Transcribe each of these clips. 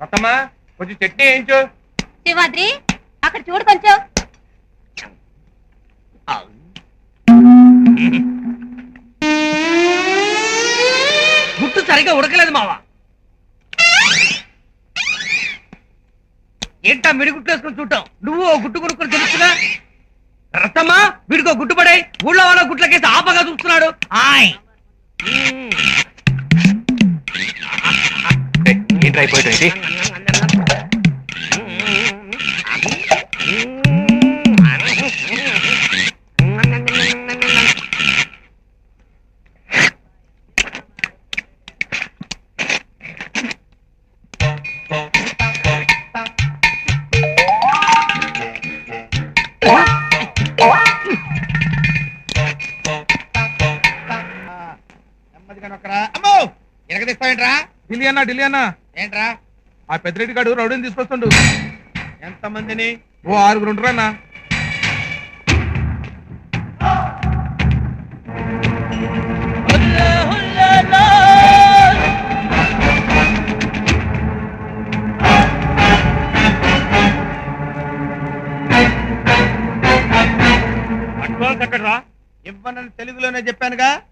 రతమ్మా కొంచెం చట్నీ వేయించు. శివాద్రి అక్కడ చూడు కొంచెం. గుట్టు సరిగా ఉడకలేదు మావా. ఏంటా మిడిగుట్టు వేసుకుని చూడటం? నువ్వు ఓ గుట్టు కొనుక్కొని తెలుసుగా రత్తమ్మా వీడికో గుట్టు పడే ఊళ్ళో వాళ్ళ గుట్లకేసి ఆపగా చూస్తున్నాడు. ఆయ్. ఏంటి అయిపోయింది. నెమ్మదిగా నొక్కరా. అమ్మో! ఎరగదీస్తావేంట్రా ఢిల్లీ అన్న ఢిల్లీ అన్న. ఏంట్రా? ఆ పెద్దరెడ్డి గాడు రౌడీని తీసుకొస్తుండు. ఎంతమందిని? ఓ ఆరుగురు అడ్వాన్స్ ఎక్కడరా? ఇవ్వనని తెలుగులోనే చెప్పానుగా.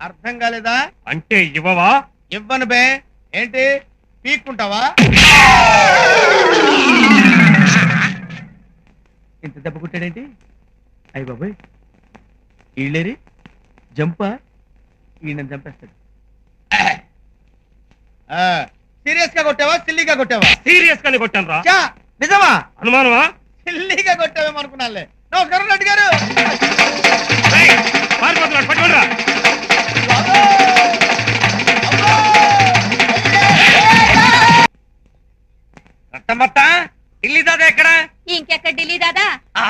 అర్థం కాలేదా? అంటే ఇవ్వవా? ఇవ్వను బే. ఏంటి? పీక్కుంటావా? ఇంత దెబ్బ కుట్టాడేంటి? అయ్యి బాబాయ్. ఈళ్ళేరి? జంపా? ఈయన చంపేస్తాడు. సీరియస్గా కొట్టావా సిల్లీగా కొట్టావా? సీరియస్ గానే కొట్టాను రా చా నిజమా? అనుమానమా? సిల్లీగా కొట్టావేమో అనుకున్నానులే నమస్కారం రెడ్డి గారు! రేయ్, పారిపోతున్నాడు పట్టుకోండి రా రత్తమ్మత్త ఢిల్లీ దాదా ఎక్కడ? ఇంకెక్కడ ఢిల్లీ దాదా? ఆ,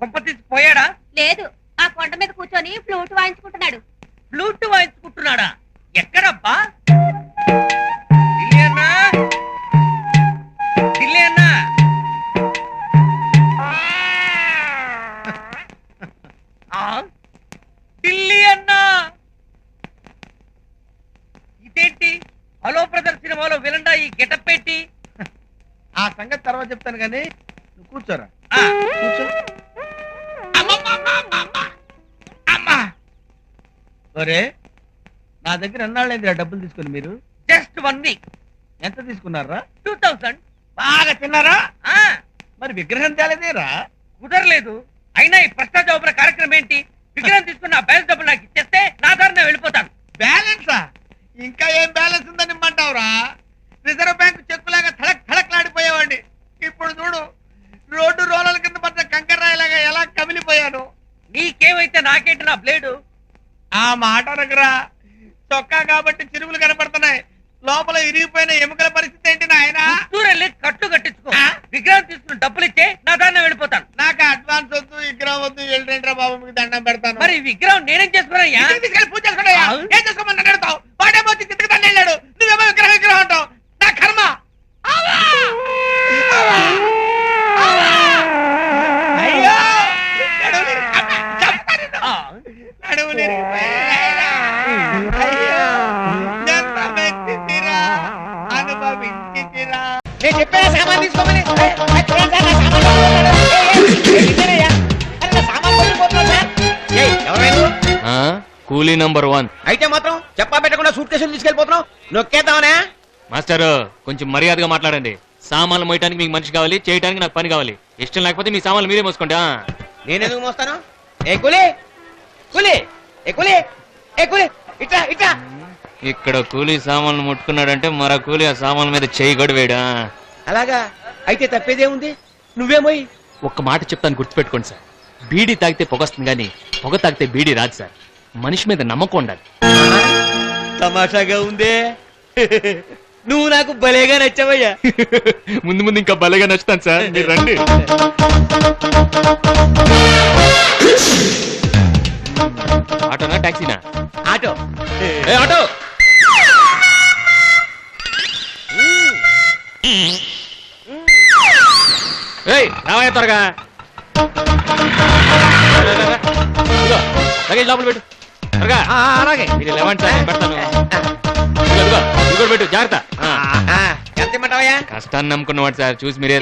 కొంప తీసి పోయాడా? లేదు ఆ కొండ మీద కూర్చొని ఫ్లూట్ వాయించుకుంటున్నాడు. ఫ్లూట్ వాయించుకుంటున్నాడా? ఎక్కడబ్బా? ఢిల్లీ అన్నా? ఢిల్లీ అన్నా? ఢిల్లీ అన్నా? ఇదేంటి? హలో బ్రదర్ సినిమాలో విలండా ఈ గెటప్ పెట్టి ఆ సంగతి తర్వాత చెప్తాను కానీ నువ్వు కూర్చోరా. ఆ, కూర్చో. అమ్మా. ఒరే నా దగ్గర ఎన్నాళ్ళైందిరా డబ్బులు తీసుకుని మీరు? జస్ట్ వన్ వీక్ ఎంత తీసుకున్నారా? టూ థౌసండ్ బాగా తిన్నారా? మరి విగ్రహం తేలేదేరా? కుదరలేదు. అయినా ఈ ప్రశ్న జవాబుల కార్యక్రమం ఏంటి? విగ్రహం తీసుకున్న బ్యాలెన్స్ డబ్బులు నాకు ఇచ్చేస్తే నా దారి నేను వెళ్ళిపోతాను. బ్యాలెన్సా ఇంకా ఏం బ్యాలెన్స్ ఉందని ఇమ్మంటావురా? రిజర్వ్ బ్యాంక్ చెక్కులాగా థడక్ థడక్లాడిపోయేవాడిని ఇప్పుడు చూడు రోడ్డు రోలల కింద పడ్డ కంకర్రాయిలాగా ఎలా కమిలిపోయాను నీకేమైతే నాకేంటి నా బ్లేడు? ఆ మాట అనకురా చొక్కా కాబట్టి చిరుగులు కనపడుతున్నాయి. లోపల ఇరిగిపోయిన ఎముకల పరిస్థితి ఏంటి నాయనా? వెళ్ళి కట్టు కట్టించుకో? విగ్రహం తీసుకుని డబ్బులు ఇచ్చే నా దారి నేను వెళ్ళిపోతాను. నాకు అడ్వాన్స్ వద్దు విగ్రహం వద్దు వెళ్ళండి బాబు మీకు దండం పెడతాను. మరి విగ్రహం నేనేం తీసుకెళ్ళి పూజ చేసుకోమని అడుగుతావు? చెప్పే సామాన్ తీసుకోమని కూలీ నంబర్ వన్ అయితే మాత్రం చెప్పా పెట్టకుండా సూట్ కేసులు తీసుకెళ్ళిపోతున్నావు నొక్కేద్దామనే మాస్టర్ కొంచెం మర్యాదగా మాట్లాడండి సామాన్లు మోయటానికి మీకు మనిషి కావాలి చేయడానికి నాకు పని కావాలి ఇష్టం లేకపోతే మీ సామాన్లు మీరే మోసుకోండి నేను ఎందుకు మోస్తాను ఏ కూలి కూలీ ఏ కూలీ ఏ కూలీ ఇట్లా ఇట్లా ఇక్కడ కూలీ సామాన్లు ముట్టుకున్నాడంటే మరో కూలీ ఆ సామాన్ల మీద చేయి గడివేడా అలాగా? అయితే తప్పేదే ఉంది నువ్వేమోయ్ ఒక్క మాట చెప్తాను గుర్తుపెట్టుకోండి సార్. బీడీ తాగితే పొగొస్తుంది కానీ పొగ తాగితే బీడీ రాదు సార్. మనిషి మీద నమ్మకం ఉండాలి. తమాషాగా ఉందే? నువ్వు నాకు భలేగా నచ్చావయ్యా. ముందు ముందు ఇంకా భలేగా నచ్చుతాను సార్. మీరు రండి. ఆటోనా టాక్సీనా? ఆటో. ఏ ఆటో! త్వరగా. లగేజ్ లోపల పెట్టు. త్వరగా. అలాగే. మీరు సార్ పెడతాను. ఇదిగో, పెట్టు జాగ్రత్త. ఎంత ఇమ్మంటావయ్యా? కష్టాన్ని నమ్ముకున్నవాడు సార్ చూసి మీరే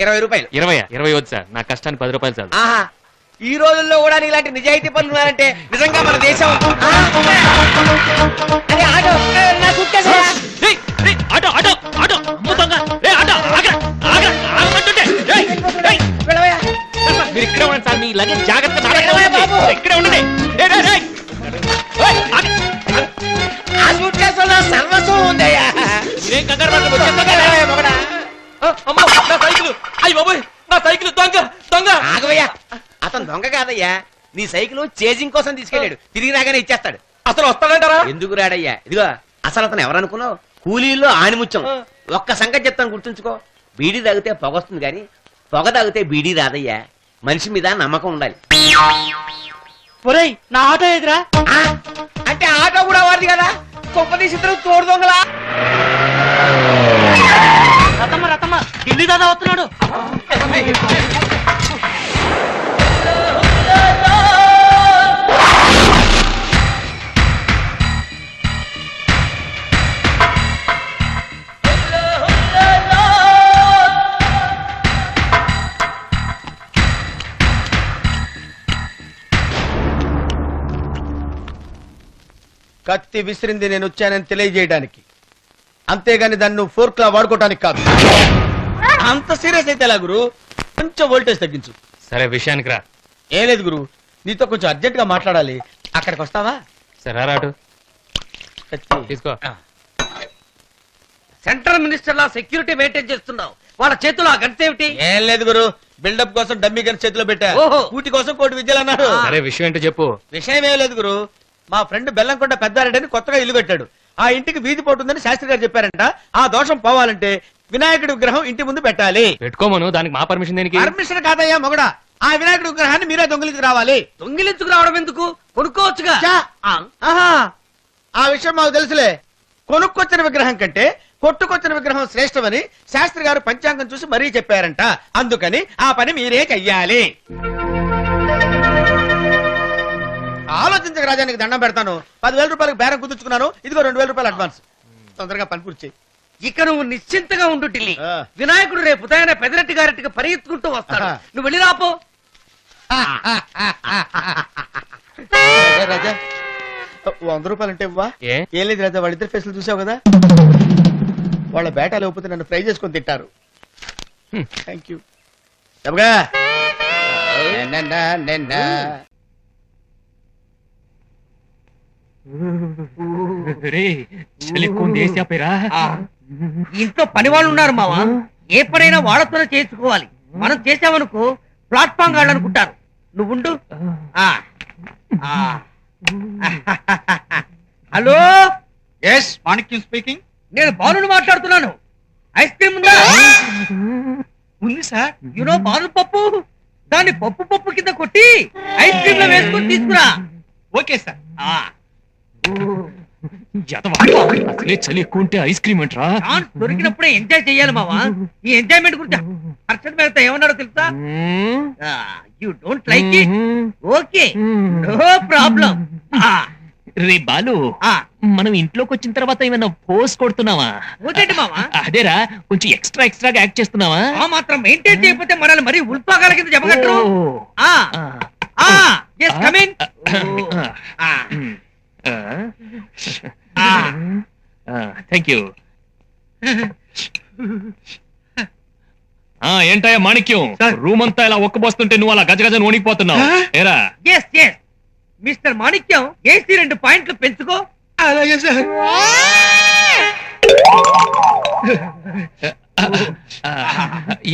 ఇరవై రూపాయలు. ఇరవై ఇరవై వద్దు సార్ నా కష్టానికి పది రూపాయలు ఆహా ఈ రోజుల్లో కూడా ఇలాంటి నిజాయితీ పనులు ఉన్నారంటే నిజంగా మన దేశం! అయ్యి బాబోయ్ నా సైకిల్ దొంగ దొంగ. ఆగవయ్యా అతను దొంగ కాదయ్యా. నీ సైకిల్ చేజింగ్ కోసం తీసుకెళ్ళాడు. తిరిగి రాగానే ఇచ్చేస్తాడు. అసలు వస్తాడంటారా? ఎందుకు రాడయ్యా? ఇదిగో అసలు అతను ఎవరనుకున్నావు కూలీల్లో ఆనిముత్యం ఒక్క సంగతి చెప్తాను గుర్తుంచుకో. బీడీ తాగితే పొగ వస్తుంది కానీ పొగ తాగితే బీడీ రాదయ్యా. మనిషి మీద నమ్మకం ఉండాలి. ఒరేయ్ నా ఆటో ఎదురా అంటే ఆటో కూడా వాడిది కదా? కొంపదీసి ఇద్దరు తోడు దొంగలా? రతమ్మ రతమ్మ ఢిల్లీ దాదా వస్తున్నాడు. కత్తి విసిరింది నేను వచ్చానని తెలియజేయడానికి. అంతేగాని దాన్ని నువ్వు ఫోర్క్ లా వాడుకోవటానికి కాదు. అంత సీరియస్ అయితే ఎలా గురు? కొంచెం వోల్టేజ్ తగ్గించు. సరే విషయానికి రా. ఏం లేదు గురు. నీతో కొంచెం అర్జెంట్గా మాట్లాడాలి. అక్కడికి వస్తావా? సరే రాటు. కత్తి తీసుకో. సెంట్రల్ మినిస్టర్ లా సెక్యూరిటీ మెయింటైన్ చేస్తున్నావు. వాళ్ళ చేతిలో ఆ గంట ఏమిటి? ఏం లేదు గురు. బిల్డప్ కోసం డమ్మీ గన్ చేతిలో పెట్టా. ఓహో. కూటి కోసం కోటి విద్యలు అన్నారు సరే విషయం ఏంటో చెప్పు. విషయం ఏం లేదు గురు. మా ఫ్రెండ్ బెల్లంకొండ పెద్దారెడ్డి అని కొత్తగా ఇల్లు కట్టాడు. ఆ ఇంటికి వీధి పోటుందని శాస్త్రి గారు చెప్పారంట. ఆ దోషం పోవాలంటే వినాయకుడి విగ్రహం ఇంటి ముందు పెట్టాలి. పెట్టుకోమను దానికి మా పర్మిషన్ దేనికి? పర్మిషన్ కాదయ్యా మొగడా. ఆ వినాయకుడి విగ్రహాన్ని మీరే దొంగలికి రావాలి. దొంగిలించుకు రావడం ఎందుకు? కొనుక్కోవచ్చుగా. ఆహా. ఆ విషయం మాకు తెలుసులే. కొనుక్కొచ్చిన విగ్రహం కంటే కొట్టుకొచ్చిన విగ్రహం శ్రేష్టమని శాస్త్రి గారు పంచాంగం చూసి మరీ చెప్పారంట. అందుకని ఆ పని మీరే చెయ్యాలి. ఆలోచించక రాజానికి దండం పెడతాను. పదివేల రూపాయలకు బేరం కుదుర్చుకున్నాను. ఇదిగో రెండు వేల రూపాయలు అడ్వాన్స్. తొందరగా పని పూర్తి చెయ్యి. ఇక నువ్వు నిశ్చింతగా ఉండు ఢిల్లీ ఆ. వినాయకుడు రేపు ఉదయాన్నే పెదరెడ్డి గారింటికి పరిగెత్తుకుంటూ వస్తాడు. ఆహా. నువ్వు వెళ్ళి రాపో. ఏ రాజా. వంద రూపాయలు అంటే ఇవ్వా? ఏ? ఏం లేదు రాజా వాళ్ళిద్దరు ఫేసులు చూసావు కదా? వాళ్ళ బేటా లేకపోతే నన్ను ఫ్రై చేసుకొని తింటారు. థ్యాంక్ యూ నిన్న, నిన్న. ఇంట్లో పని వాళ్ళు ఉన్నారు మావా. ఏ పనైనా వాళ్ళతోనే చేసుకోవాలి మనం చేసామనుకో ప్లాట్ఫామ్ గాళ్ళు అనుకుంటారు. నువ్వు ఉండు ఆ. ఆ. హలో? ఎస్ మాణిక్యం స్పీకింగ్ నేను బాలుని మాట్లాడుతున్నాను. ఐస్ క్రీమ్ ఉందా? ఉంది సార్. యునో బాలు పప్పు? దాన్ని పప్పు పప్పు కింద కొట్టి ఐస్ క్రీమ్లో వేసుకొని తీసుకురా. Okay sir. ఆ. అసలే చలి ఎక్కువ ఉంటే ఐస్ క్రీమ్ అంటరా? దొరికినప్పుడే ఎంజాయ్ చెయ్యాలి మావా. ఈ ఎంజాయ్మెంట్ గురించి? హర్షద్ మేడతా ఏమన్నారో తెలుసా? You don't like it okay. No problem రే బాలు మనం ఇంట్లోకి వచ్చిన తర్వాత ఏమైనా పోస్ కొడుతున్నావా? ఓకేంటి మావా. అదేరా కొంచెం ఎక్స్ట్రా ఎక్స్ట్రాగా యాక్ట్ చేస్తున్నావా? ఆ మాత్రం మెయింటైన్ చేయకపోతే మనల్ని మరీ ఉల్పాగాల కింద చెప్పగట్టరు. ఆ. Yes come in thank you ఏంటయ్యా మాణిక్యం? రూమ్ అంతా ఇలా ఒక్కబోస్తుంటే నువ్వు అలా గజగజ వణికిపోతున్నావు. ఏరా? Yes yes mister Manikyam AC రెండు పాయింట్లు పెంచుకో. అలాగే సార్.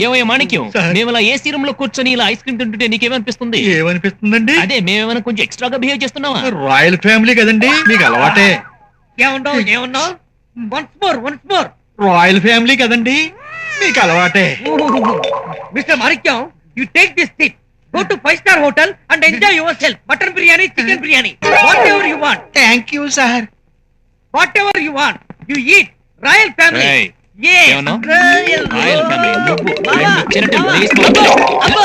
ఏమయ్యా మాణిక్యం? మేము ఇలా ఏసీ రూమ్లో కూర్చొని ఇలా ఐస్ క్రీమ్ తింటుంటే నీకేమనిపిస్తుంది? ఏమనిపిస్తుందండి? అదే మేమేమైనా కొంచెం ఎక్స్ట్రాగా బిహేవ్ చేస్తున్నావా? రాయల్ ఫ్యామిలీ కదండి మీకు అలవాటే. ఏమన్నావు ఏమన్నావు? Once more once more royal family కదండి మీకు అలవాటే. Mister Manikyam you take this tip go to five star hotel and enjoy yourself mutton biryani chicken biryani. Whatever you want thank you sir whatever you want you eat royal family. Royal family నువ్వు రెండు చిన్నటి అబ్బో.